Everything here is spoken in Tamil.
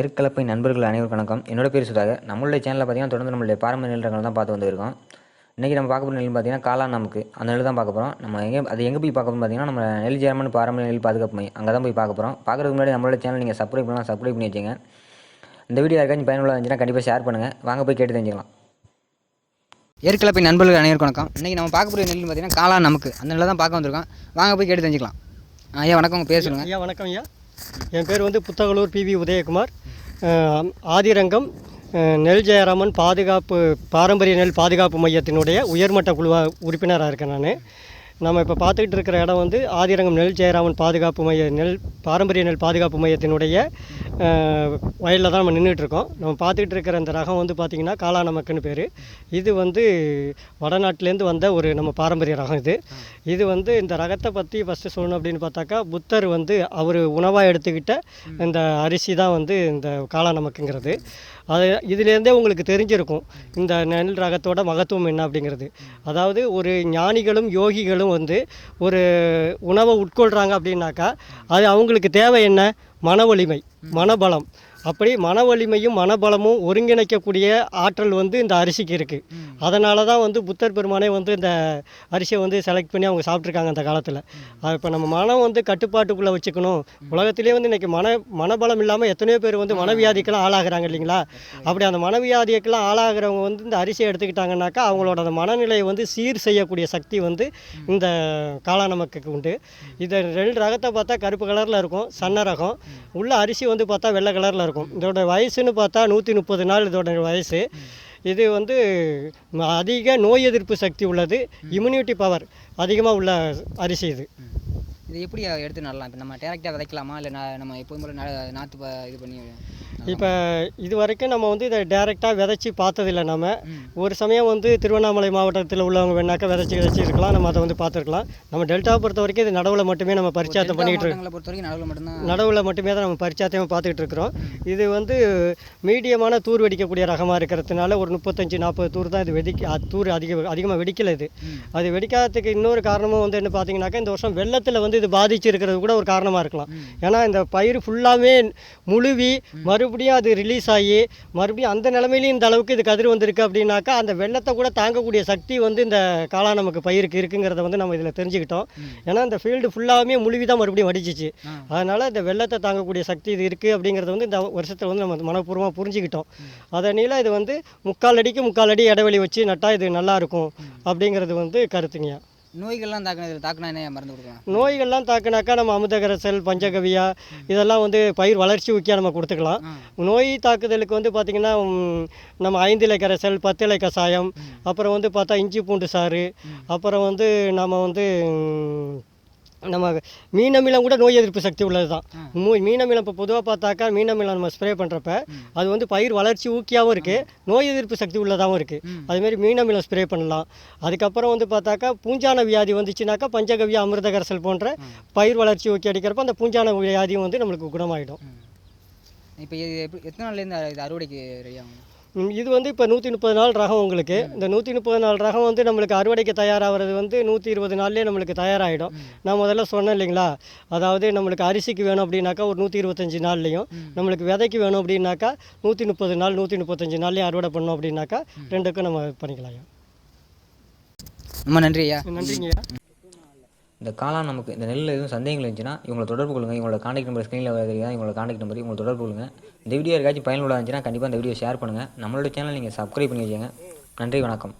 ஏற்கலப்பை நண்பர்கள் அனைவருக்கும் வணக்கம். என்னோட பேர் சுதாக நம்மளுடைய சேனலில் பார்த்தீங்கன்னா தொடர்ந்து நம்மளுடைய பாரம்பரிய நிலங்கள் தான் பார்த்து வந்துருக்கோம். இன்றைக்கி நம்ம பார்க்க போகிற நெல் பார்த்தீங்கன்னா காலா நமக்கு அந்த நெல் தான் பார்க்க போகிறோம் நம்ம எங்கே அது எங்கே போய் பார்க்க போகிறோம் பார்த்தீங்கன்னா நம்ம நெல் ஜெர்மன் பாரம்பரிய நெல் பாதுகாப்பு மையம். அங்கே தான் போய் பார்க்க போகிறோம் பார்க்குறதுக்கு முன்னாடி நம்மளோட சேனல் நீங்கள் சப்ஸ்கிரைப் பண்ணலாம் சப்ஸ்கிரைப் பண்ணி வச்சுங்க இந்த வீடியோ யாருக்காச்சும் பயனுள்ள இருந்துச்சுன்னா கண்டிப்பாக ஷேர் பண்ணுங்கள் வாங்க போய் கேட்டு தெரிஞ்சுக்கலாம். ஏற்கலப்பை நண்பர்கள் அனைவருக்கும் வணக்கம். இன்றைக்கி நம்ம பார்க்க போகிற நெல் பார்த்தீங்கன்னா காலா நமக்கு அந்த நெல் தான் பார்க்க வந்திருக்கோம். வாங்க போய் கேட்டு தெரிஞ்சுக்கலாம். ஐயா வணக்கம். உங்கள் பேர் சொல்லுங்கள் ஐயா வணக்கம் ஐயா. என் பேர் வந்து புத்தகலூர் பிவி உதயகுமார். ஆதிரங்கம் நெல் ஜெயராமன் பாதுகாப்பு பாரம்பரிய நெல் பாதுகாப்பு மையத்தினுடைய உயர்மட்ட குழு உறுப்பினராக இருக்கேன் நான். நம்ம இப்போ பார்த்துக்கிட்டு இருக்கிற இடம் வந்து ஆதிரங்கம் நெல் ஜெயராமன் பாதுகாப்பு மைய நெல் பாரம்பரிய நெல் பாதுகாப்பு மையத்தினுடைய வயலில் தான் நம்ம நின்றுட்டு இருக்கோம் நம்ம பார்த்துக்கிட்டு இருக்கிற அந்த ரகம் வந்து பார்த்திங்கன்னா காளா நமக்குன்னு பேர். இது வந்து வடநாட்டிலேருந்து வந்த ஒரு நம்ம பாரம்பரிய ரகம் இது. இது வந்து இந்த ரகத்தை பற்றி ஃபஸ்ட்டு சொல்லணும் அப்படின்னு பார்த்தாக்கா புத்தர் வந்து அவர் உணவாக எடுத்துக்கிட்ட இந்த அரிசி தான் வந்து இந்த காளா நமக்குங்கிறது அது இதுலேருந்தே உங்களுக்கு தெரிஞ்சிருக்கும் இந்த நெல் ரகத்தோட மகத்துவம் என்ன அப்படிங்கிறது. அதாவது ஒரு ஞானிகளும் யோகிகளும் வந்து ஒரு உணவை உட்கொள்கிறாங்க அப்படின்னாக்கா அது அவங்களுக்கு தேவை என்ன? மன வலிமை மனபலம் அப்படி மன வலிமையும் மனபலமும் ஒருங்கிணைக்கக்கூடிய ஆற்றல் வந்து இந்த அரிசிக்கு இருக்குது அதனால தான் வந்து புத்தர் பெருமானே வந்து இந்த அரிசியை வந்து செலக்ட் பண்ணி அவங்க சாப்பிட்ருக்காங்க அந்த காலத்தில். இப்போ நம்ம மனம் வந்து கட்டுப்பாட்டுக்குள்ளே வச்சுக்கணும். உலகத்திலே வந்து இன்றைக்கி மன மனபலம் இல்லாமல் எத்தனையோ பேர் வந்து மனவியாதிக்கெல்லாம் ஆளாகிறாங்க இல்லைங்களா? அப்படி அந்த மனவியாதிக்கெல்லாம் ஆளாகிறவங்க வந்து இந்த அரிசியை எடுத்துக்கிட்டாங்கன்னாக்கா அவங்களோட அந்த மனநிலையை வந்து சீர் செய்யக்கூடிய சக்தி வந்து இந்த காளா நமக்கு உண்டு இதை ரெண்டு ரகத்தை பார்த்தா கருப்பு கலரில் இருக்கும் சன்ன ரகம். உள்ள அரிசி வந்து பார்த்தா வெள்ளை கலரில் இருக்கும். இதோட வயசுன்னு பார்த்தா நூற்றி முப்பது நாள் இதோட வயசு. இது வந்து அதிக நோய் எதிர்ப்பு சக்தி உள்ளது. இம்யூனிட்டி பவர் அதிகமாக உள்ள அரிசி இது. இது எப்படி எடுத்து நடலாம்? இப்போ நம்ம டேரெக்டாக விதைக்கலாமா? இல்லை நம்ம எப்போதும் போல நாற்று இது பண்ணி இப்போ இது வரைக்கும் நம்ம வந்து இதை டேரெக்டாக விதைச்சி பார்த்ததில்ல நம்ம ஒரு சமயம் வந்து திருவண்ணாமலை மாவட்டத்தில் உள்ளவங்க வேணாக்கா விதைச்சி விதைச்சி இருக்கலாம் நம்ம அதை வந்து பார்த்துருக்கலாம். நம்ம டெல்டா பொறுத்த வரைக்கும் இது நடவில் மட்டுமே நம்ம பரிச்சாத்தம் பண்ணிகிட்டு இருக்கோம் மாவட்டங்களை பொறுத்த வரைக்கும் நடுவில் மட்டும்தான் நடவில் மட்டுமே தான் நம்ம பரிச்சாத்தியமாக பார்த்துக்கிட்டு இருக்கிறோம். இது வந்து மீடியமான தூர் வெடிக்கக்கூடிய ரகமாக இருக்கிறதுனால ஒரு முப்பத்தஞ்சு நாற்பது தூர் தான் இது வெடிக்க தூர் அதிக அதிகமாக வெடிக்கல இது. அது வெடிக்காததுக்கு இன்னொரு காரணமும் வந்து என்ன பார்த்தீங்கன்னாக்கா இந்த வருஷம் வெள்ளத்தில் வந்து இது பாதிச்சு இருக்கிறது கூட ஒரு காரணமாக இருக்கலாம். ஏன்னா இந்த பயிர் ஃபுல்லாகவே முழுவி மறுபடியும் அது ரிலீஸ் ஆகி மறுபடியும் அந்த நிலமையிலையும் இந்த அளவுக்கு இது கதிர் வந்திருக்கு அப்படின்னாக்கா அந்த வெள்ளத்தை கூட தாங்கக்கூடிய சக்தி வந்து இந்த காளா நமக்கு பயிருக்கு இருக்குங்கிறத வந்து நம்ம இதில் தெரிஞ்சுக்கிட்டோம். ஏன்னா இந்த ஃபீல்டு ஃபுல்லாகவே முழுவி தான் மறுபடியும் வடிச்சிச்சு. அதனால் இந்த வெள்ளத்தை தாங்கக்கூடிய சக்தி இது இருக்குது அப்படிங்கிறத வந்து இந்த வருஷத்தில் வந்து நம்ம மனப்பூர்வமாக புரிஞ்சுக்கிட்டோம். அதனால இது வந்து முக்கால் அடிக்கு முக்கால் அடி இடைவெளி வச்சு நட்டால் இது நல்லா இருக்கும் அப்படிங்கிறது வந்து கருத்துங்கய்யா. நோய்கள்லாம் தாக்குனது தாக்குனா என்ன மருந்து கொடுக்கலாம்? நோய்கள்லாம் தாக்குனாக்கா நம்ம அமுதகரசல் பஞ்சகவியா இதெல்லாம் வந்து பயிர் வளர்ச்சி ஊக்கியாக நம்ம கொடுத்துக்கலாம். நோய் தாக்குதலுக்கு வந்து பார்த்திங்கன்னா நம்ம ஐந்து இலை கரைசல் பத்து இலை கஷாயம் அப்புறம் வந்து பார்த்தா இஞ்சி பூண்டு சாறு அப்புறம் வந்து நம்ம வந்து நம்ம மீனமிலம் கூட நோய் எதிர்ப்பு சக்தி உள்ளது தான் மீனமிலம் இப்போ பொதுவாக பார்த்தாக்கா மீனமிலம் நம்ம ஸ்ப்ரே பண்ணுறப்ப அது வந்து பயிர் வளர்ச்சி ஊக்கியாகவும் இருக்குது நோய் எதிர்ப்பு சக்தி உள்ளதாகவும் இருக்குது அதுமாரி மீனமிலம் ஸ்ப்ரே பண்ணலாம். அதுக்கப்புறம் வந்து பார்த்தாக்கா பூஞ்சான வியாதி வந்துச்சுனாக்கா பஞ்சகவியா அமிர்தகரசல் போன்ற பயிர் வளர்ச்சி ஊக்கி அடிக்கிறப்ப அந்த பூஞ்சான வியாதியும் வந்து நம்மளுக்கு குணமாயிடும். இப்போ எத்தனை நாள்லேருந்து இது அறுவடைக்கு ரெடி ஆகும் இது வந்து இப்போ நூற்றி முப்பது நாள் ரகம் உங்களுக்கு. இந்த நூற்றி முப்பது நாள் ரகம் வந்து நம்மளுக்கு அறுவடைக்கு தயாராகிறது வந்து நூற்றி இருபது நாள்லேயே நம்மளுக்கு தயாராகிடும் நான் முதல்ல சொன்னேன் இல்லைங்களா? அதாவது நம்மளுக்கு அரிசிக்கு வேணும் அப்படின்னாக்கா ஒரு நூற்றி இருபத்தஞ்சி நாள்லையும் நம்மளுக்கு விதைக்கு வேணும் அப்படின்னாக்கா நூற்றி முப்பது நாள் நூற்றி முப்பத்தஞ்சு நாள்லேயும் அறுவடை பண்ணோம் அப்படின்னாக்கா ரெண்டுக்கும் நம்ம பண்ணிக்கலாம் ரொம்ப நன்றி ஐயா நன்றிங்கய்யா. இந்த காளான் நமக்கு இந்த நெல்லில் எதுவும் சந்தேகங்கள் இருந்துச்சுன்னா இவங்களை தொடர்பு கொள்ளுங்கள் இவங்களோட காண்டாக்ட் நம்பர் ஸ்க்ரீனில் வருது இவங்களோட காண்டாக்ட் நம்பர் இவங்களை தொடர்பு கொள்ளுங்கள் இந்த வீடியோ யாருக்காச்சும் பயனுள்ளதாக இருந்துச்சுன்னா கண்டிப்பாக இந்த வீடியோ ஷேர் பண்ணுங்கள் நம்மளோட சேனல் நீங்கள் சப்ஸ்கிரைப் பண்ணி வச்சுங்க நன்றி வணக்கம்.